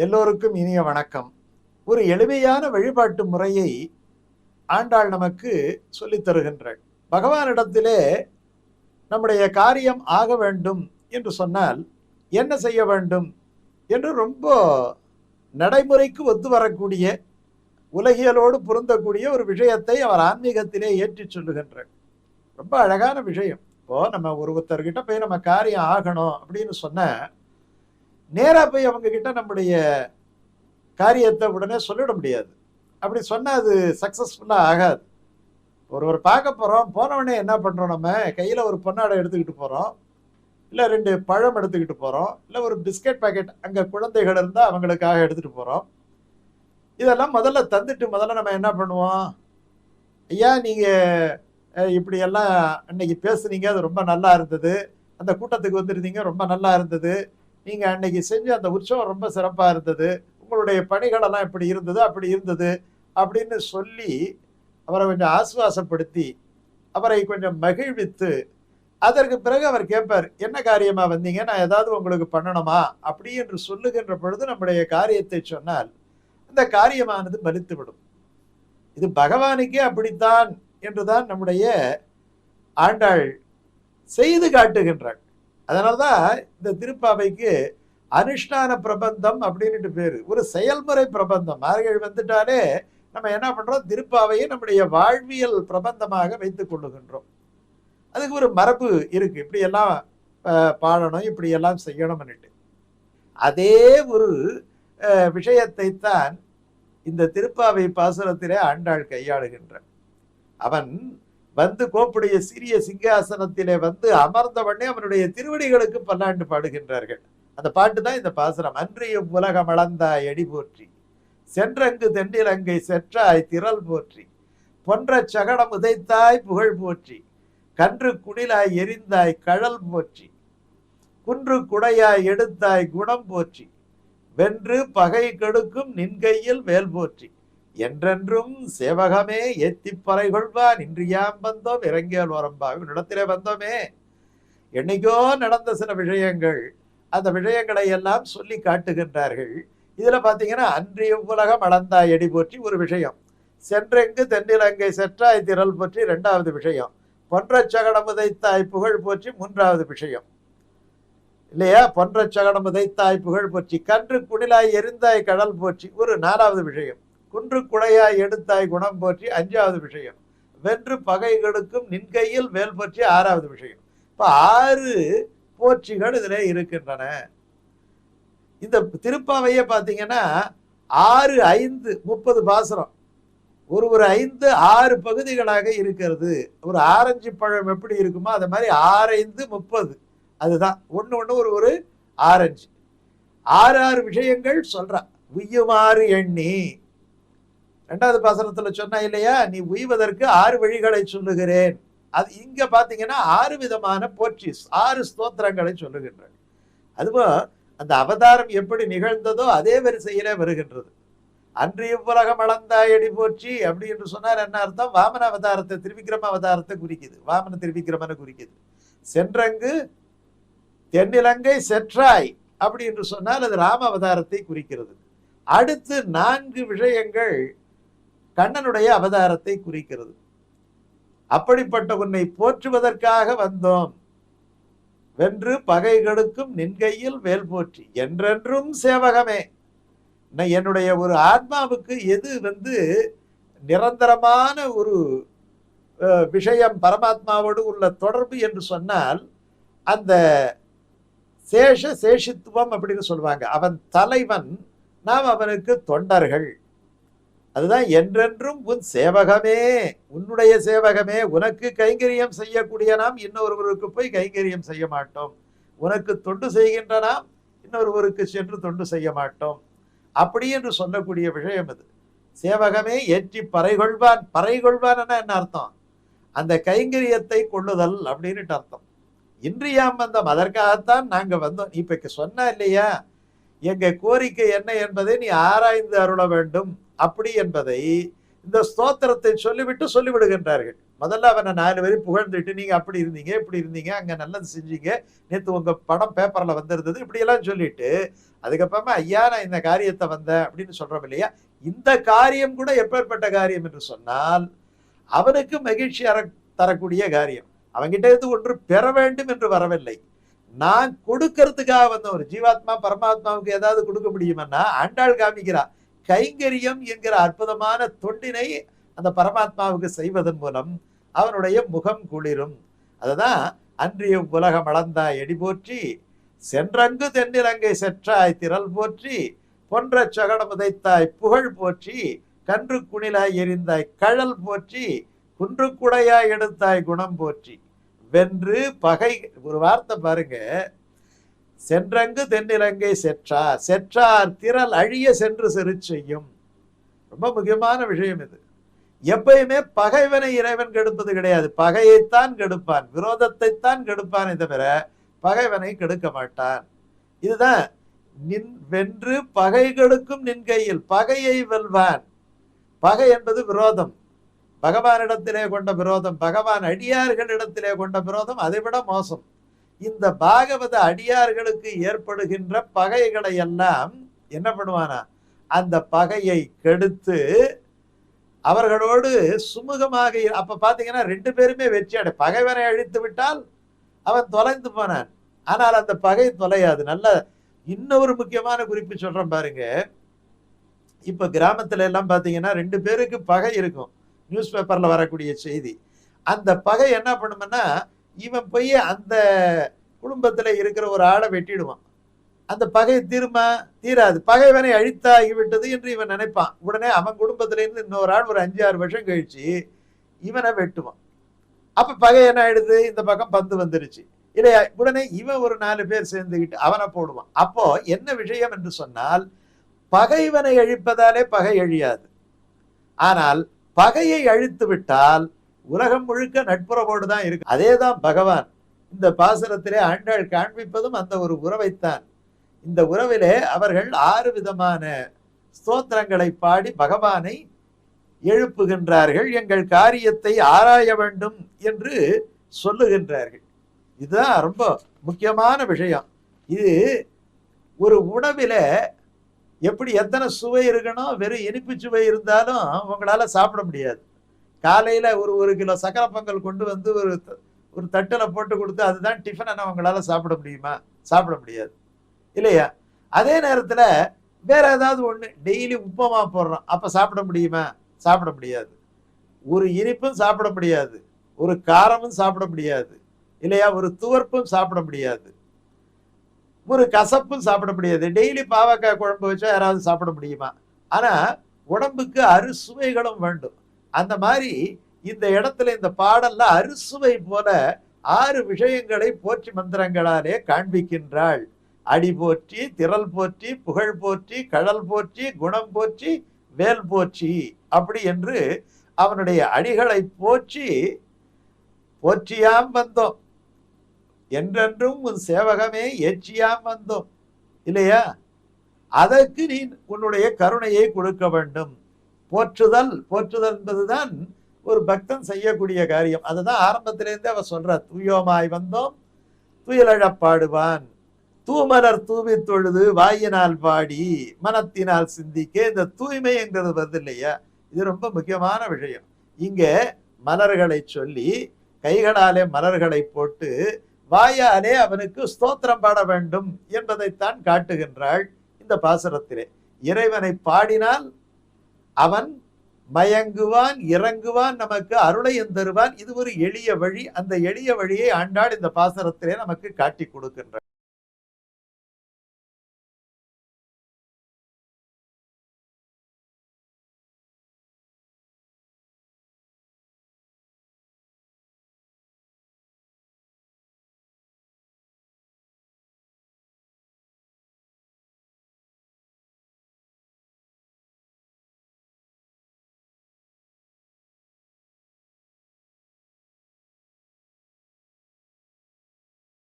எல்லோருக்கும் இனிய வணக்கம். ஒரு எளிமையான வழிபாட்டு முறையை ஆண்டாள் நமக்கு சொல்லித் தருகின்றாள். பகவானிடத்திலே நம்முடைய காரியம் ஆக வேண்டும் என்று சொன்னால் என்ன செய்ய வேண்டும் என்று ரொம்ப நடைமுறைக்கு ஒத்து வரக்கூடிய உலகியலோடு பொருந்தக்கூடிய ஒரு விஷயத்தை அவர் ஆன்மீகத்திலே ஏற்றி சொல்லுகின்றார். ரொம்ப அழகான விஷயம். இப்போ நம்ம ஒருத்தர்கிட்ட போய் நம்ம காரியம் ஆகணும் அப்படின்னு சொன்ன நேராக போய் அவங்க கிட்ட நம்முடைய காரியத்தை உடனே சொல்லிட முடியாது. அப்படி சொன்னால் அது சக்ஸஸ்ஃபுல்லாக ஆகாது. ஒருவர் பார்க்க போகிறோம் போனவொடனே என்ன பண்ணுறோம் நம்ம? கையில் ஒரு பொன்னாடை எடுத்துக்கிட்டு போகிறோம் இல்லை ரெண்டு பழம் எடுத்துக்கிட்டு போகிறோம் இல்லை ஒரு பிஸ்கட் பாக்கெட் அங்கே குழந்தைகள் இருந்தால் அவங்களுக்காக எடுத்துட்டு போகிறோம் இதெல்லாம் முதல்ல தந்துட்டு முதல்ல நம்ம என்ன பண்ணுவோம்? ஐயா நீங்கள் இப்படியெல்லாம் அன்னைக்கு பேசுனீங்க அது ரொம்ப நல்லா இருந்தது. அந்த கூட்டத்துக்கு வந்திருந்தீங்க ரொம்ப நல்லா இருந்தது. நீங்க அன்னைக்கு செஞ்ச அந்த உற்சவம் ரொம்ப சிறப்பா இருந்தது. உங்களுடைய பணிகளெல்லாம் இப்படி இருந்தது அப்படி இருந்தது அப்படின்னு சொல்லி அவரை கொஞ்சம் ஆசுவாசப்படுத்தி அவரை கொஞ்சம் மகிழ்வித்து அதற்கு பிறகு அவர் கேட்பார் என்ன காரியமா வந்தீங்க? நான் ஏதாவது உங்களுக்கு பண்ணணுமா? அப்படி என்று சொல்லுகின்ற பொழுது நம்முடைய காரியத்தை சொன்னால் அந்த காரியமானது மலித்துவிடும். இது பகவானுக்கே அப்படித்தான் என்றுதான் நம்முடைய ஆண்டாள் செய்து காட்டுகின்றாள். அதனால்தான் இந்த திருப்பாவைக்கு அனுஷ்டான பிரபந்தம் அப்படின்ட்டு பேர். ஒரு செயல்முறை பிரபந்தம். மார்கழி வந்துட்டாலே நம்ம என்ன பண்ணுறோம் திருப்பாவையை நம்முடைய வாழ்வியல் பிரபந்தமாக வைத்து கொள்ளுகின்றோம். அதுக்கு ஒரு மரபு இருக்குது இப்படியெல்லாம் பாடணும் இப்படியெல்லாம் செய்யணும்னுட்டு. அதே ஒரு விஷயத்தை விஷயத்தைத்தான் இந்த திருப்பாவை பாசுரத்திலே ஆண்டாள் கையாளுகின்றான் அவன் வந்து கோப்புடைய சிறிய சிங்காசனத்திலே வந்து அமர்ந்தவண்ணே அவனுடைய திருவடிகளுக்கு பல்லாண்டு பாடுகின்றார்கள். அந்த பாட்டு தான் இந்த பாசுரம். அன்றியும் உலகம் அளந்தாய் அடி போற்றி. சென்றங்கு தென்னிலங்கை செற்றாய் திரள் போற்றி. பொன்ற சகடம் உதைத்தாய் புகழ் போற்றி. கன்று குடிலாய் எரிந்தாய் கழல் போற்றி. குன்று குடையாய் எடுத்தாய் குணம் போற்றி. வென்று பகை கெடுக்கும் நின்கையில் வேல் போற்றி. என்றென்றும் சேவகமே ஏத்திப் பறை கொள்வான் ஏன் வந்தோம் இறங்கியால் வரம்பா இடத்திலே வந்தோமே. என்னைக்கோ நடந்த சில விஷயங்கள் அந்த விஷயங்களை எல்லாம் சொல்லி காட்டுகின்றார்கள். இதில் பார்த்தீங்கன்னா அன்றைய உலகம் அளந்தாய் எடி போற்றி ஒரு விஷயம். சென்றெங்கு தென்னிலங்கை செற்றாய் திரள் போற்றி ரெண்டாவது விஷயம். பொன்ற சகடம் உதைத்தாய் புகழ் போற்றி மூன்றாவது விஷயம். இல்லையா? பொன்ற சகடம் உதைத்தாய் புகழ் போற்றி. கன்று குடிலாய் எரிந்தாய் கடல் போற்றி. ஒரு நாலாவது விஷயம். குன்று குடையாய் எடுத்தாய் குணம் போற்றி அஞ்சாவது விஷயம். வென்று பகைகளுக்கும் நின்கையில் வேல் போற்றி ஆறாவது விஷயம். இப்போ ஆறு போற்றிகள் இதில் இருக்கின்றன. இந்த திருப்பாவையே பார்த்தீங்கன்னா ஆறு ஐந்து முப்பது பாசுரம். ஒரு ஒரு ஐந்து ஆறு பகுதிகளாக இருக்கிறது. ஒரு ஆரஞ்சு பழம் எப்படி இருக்குமோ அது மாதிரி ஆறைந்து முப்பது. அதுதான். ஒன்று ஒன்று ஒரு ஒரு ஆரஞ்சு. ஆறு ஆறு விஷயங்கள் சொல்கிறான் உய்யுமாறு எண்ணி. ரெண்டாவது பாசனத்தில் சொன்னா இல்லையா? நீ உய்வதற்கு ஆறு வழிகளை சொல்லுகிறேன். அது இங்க பாத்தீங்கன்னா ஆறு விதமான போற்றிஸ் ஆறு ஸ்தோத்திரங்களை சொல்லுகின்றன அதுவும் அந்த அவதாரம் எப்படி நிகழ்ந்ததோ அதே வரிசையிலே வருகின்றது. அன்று இவ்வுலகம் அளந்தாயடி போற்றி அப்படி என்று சொன்னார் என்ன அர்த்தம்? வாமன அவதாரத்தை திருவிக்கிரம அவதாரத்தை குறிக்குது. வாமன திருவிக்கிரமனை குறிக்குது. சென்றங்கு தென்னிலங்கை செற்றாய் அப்படி என்று சொன்னால் அது ராம அவதாரத்தை குறிக்கிறது. அடுத்து நான்கு விஷயங்கள் கண்ணனுடைய அவதாரத்தை குறிக்கிறது. அப்படிப்பட்ட உன்னை போற்றுவதற்காக வந்தோம். வென்று பகைகளுக்கும் நின்கையில் வேல் போற்றி. என்றென்றும் சேவகமே. என்னுடைய ஒரு ஆத்மாவுக்கு எது வந்து நிரந்தரமான ஒரு விஷயம் பரமாத்மாவோடு உள்ள தொடர்பு என்று சொன்னால் அந்த சேஷ சேஷித்துவம் அப்படின்னு சொல்லுவாங்க. அவன் தலைவன் நாம் அவனுக்கு தொண்டர்கள். அதுதான் என்றென்றும் உன் சேவகமே உன்னுடைய சேவகமே உனக்கு கைங்கரியம் செய்யக்கூடிய நாம் இன்னொருவருக்கு போய் கைங்கரியம் செய்ய மாட்டோம். உனக்கு தொண்டு செய்கின்ற நாம் இன்னொருவருக்கு சென்று தொண்டு செய்ய மாட்டோம். அப்படி என்று சொல்லக்கூடிய விஷயம் இது சேவகமே ஏற்றி பறைகொள்வான். பறைகொள்வான் என்ன அர்த்தம்? அந்த கைங்கரியத்தை கொள்ளுதல் அப்படின்னுட்டு அர்த்தம். இன்றியாம் வந்தோம் அதற்காகத்தான் நாங்கள் வந்தோம். நீ சொன்ன இல்லையா? எங்கள் கோரிக்கை என்ன என்பதை நீ ஆராய்ந்து அருள வேண்டும். அப்படி என்பதை இந்த ஸ்தோத்திரத்தை சொல்லிவிட்டு சொல்லிவிடுகின்றார்கள். முதல்ல அவனை நாலு பேரும் புகழ்ந்துட்டு நீங்க அப்படி இருந்தீங்க இப்படி இருந்தீங்க அங்க நல்லது செஞ்சீங்க. நேற்று உங்க படம் பேப்பர்ல வந்திருந்தது இப்படியெல்லாம் சொல்லிட்டு அதுக்கப்புறமா ஐயா நான் இந்த காரியத்தை வந்தேன் அப்படின்னு சொல்றோம் இல்லையா? இந்த காரியம் கூட எப்பேற்பட்ட காரியம் என்று சொன்னால் அவனுக்கு மகிழ்ச்சி அற- தரக்கூடிய காரியம். அவன்கிட்ட இருந்து ஒன்று பெற வேண்டும் என்று வரவில்லை. நான் கொடுக்கறதுக்காக வந்த ஒரு ஜீவாத்மா பரமாத்மாவுக்கு ஏதாவது கொடுக்க முடியுமன்னா ஆண்டாள் காமிக்கிறா. கைங்கரியம் என்கிற அற்புதமான தொண்டினை அந்த பரமாத்மாவுக்கு செய்வதன் மூலம் அவனுடைய முகம் குளிரும். அதுதான் அன்றிய உலகம் அளந்தாய் எடி போற்றி சென்றங்கு தென்னிலங்கை செற்றாய் திரள் போற்றி பொன்ற சகடம் உதைத்தாய் புகழ் போற்றி கன்று குணிலாய் எரிந்தாய் கழல் போற்றி குன்றுக்குடையாய் எடுத்தாய் குணம் போற்றி. வென்று பகை ஒரு வார்த்தை பாருங்க. சென்றங்கு தென்னிலங்கை செற்றார். செற்றார் திரள் அழிய சென்று செரு செய்யும் ரொம்ப முக்கியமான விஷயம் இது. எப்பயுமே பகைவனை இறைவன் கெடுப்பது கிடையாது. பகையைத்தான் கெடுப்பான். விரோதத்தைத்தான் கெடுப்பானே தவிர பகைவனை கெடுக்க மாட்டான். இதுதான் நின் வென்று பகை கெடுக்கும் நின் கையில் பகையை வெல்வான். பகை என்பது விரோதம். பகவானிடத்திலே கொண்ட விரோதம் பகவான் அடியார்களிடத்திலே கொண்ட விரோதம் அதைவிட மோசம். இந்த பாகவத அடியார்களுக்கு ஏற்படுகின்ற பகைகளை எல்லாம் என்ன பண்ணுவானா? அந்த பகையை கெடுத்து அவர்களோடு சுமூகமாக அப்ப பாத்தீங்கன்னா ரெண்டு பேருமே வெற்றி அடை பகைவனை அழித்து விட்டால் அவன் தொலைந்து போனான். ஆனால் அந்த பகை தொலையாது. நல்ல இன்னொரு முக்கியமான குறிப்பு சொல்றேன் பாருங்க. இப்ப கிராமத்துல எல்லாம் பாத்தீங்கன்னா ரெண்டு பேருக்கு பகை இருக்கும். நியூஸ் பேப்பர்ல வரக்கூடிய செய்தி. அந்த பகை என்ன பண்ணும்னா இவன் போய் அந்த குடும்பத்தில் இருக்கிற ஒரு ஆளை வெட்டிடுவான். அந்த பகை தீருமா தீராது. பகைவனை அழித்தாகி விட்டது என்று இவன் நினைப்பான். உடனே அவன் குடும்பத்துல இருந்து இன்னொரு ஆள் ஒரு அஞ்சு ஆறு வருஷம் கழிச்சு இவனை வெட்டுவான். அப்போ பகை என்ன ஆயிடுது? இந்த பக்கம் பந்து வந்துருச்சு. இல்லையா? உடனே இவன் ஒரு நாலு பேர் சேர்ந்துக்கிட்டு அவனை போடுவான். அப்போ என்ன விஷயம் என்று சொன்னால் பகைவனை அழிப்பதாலே பகை அழியாது. ஆனால் பகையை அழித்து விட்டால் உலகம் முழுக்க நட்புறவோடு தான் இருக்கு. அதேதான் பகவான். இந்த பாசுரத்திலே ஆண்டாள் காண்பிப்பதும் அந்த ஒரு உறவைத்தான். இந்த உறவிலே அவர்கள் ஆறு விதமான ஸ்தோத்திரங்களை பாடி பகவானை எழுப்புகின்றார்கள். எங்கள் காரியத்தை ஆராய வேண்டும் என்று சொல்லுகின்றார்கள். இதுதான் ரொம்ப முக்கியமான விஷயம். இது ஒரு உணவில் எப்படி எத்தனை சுவை இருக்கணும்? வெறும் இனிப்பு சுவை இருந்தாலும் உங்களால் சாப்பிட முடியாது. காலையில் ஒரு ஒரு கிலோ சக்கரை பொங்கல் கொண்டு வந்து ஒரு த- ஒரு தட்டில் போட்டு கொடுத்து அதுதான் டிஃபன் என்ன சாப்பிட முடியுமா? சாப்பிட முடியாது. இல்லையா? அதே நேரத்தில் வேற ஏதாவது ஒன்று டெய்லி உப்புமா போடுறோம். அப்போ சாப்பிட முடியுமா? சாப்பிட முடியாது. ஒரு இனிப்பும் சாப்பிட முடியாது. ஒரு காரமும் சாப்பிட முடியாது. இல்லையா? ஒரு துவர்ப்பும் சாப்பிட முடியாது. ஒரு கசப்பும் சாப்பிட முடியாது. டெய்லி பாவக்காய் குழம்பு வச்சா யாராவது சாப்பிட முடியுமா? ஆனால் உடம்புக்கு அறுசுவைகளும் வேண்டும். அந்த மாதிரி இந்த இடத்துல இந்த பாடல்ல அறுசுவை போல ஆறு விஷயங்களை போற்றி மந்திரங்களாலே காண்பிக்கின்றாள். அடி போற்றி திரள் போற்றி புகழ் போற்றி கடல் போற்றி குணம் போற்றி வேல் போற்றி அப்படி என்று அவனுடைய அடிகளை போற்றி போற்றியாம் வந்தோம். என்றென்றும் உன் சேவகமே ஏற்றியாம் வந்தோம். இல்லையா? அதற்கு நீ உன்னுடைய கருணையை கொடுக்க வேண்டும். போற்றுதல் போற்றுதல் என்பதுதான் ஒரு பக்தன் செய்யக்கூடிய காரியம். அதுதான் ஆரம்பத்திலேருந்தே அவன் சொல்ற தூயோமாய் வந்தோம் துயிலழப் பாடுவான். தூமலர் தூவி தொழுது வாயினால் பாடி மனத்தினால் சிந்திக்க இந்த தூய்மைங்கிறது வருது இல்லையா இது ரொம்ப முக்கியமான விஷயம். இங்கே மலர்களை சொல்லி கைகளாலே மலர்களை போட்டு வாயாலே அவனுக்கு ஸ்தோத்திரம் பாட வேண்டும் என்பதைத்தான் காட்டுகின்றாள் இந்த பாசுரத்திலே. இறைவனை பாடினால் அவன் மயங்குவான் இறங்குவான் நமக்கு அருளையும் தருவான். இது ஒரு எளிய வழி. அந்த எளிய வழியை ஆண்டாள் இந்த பாசரத்திலே நமக்கு காட்டி கொடுக்கின்றார்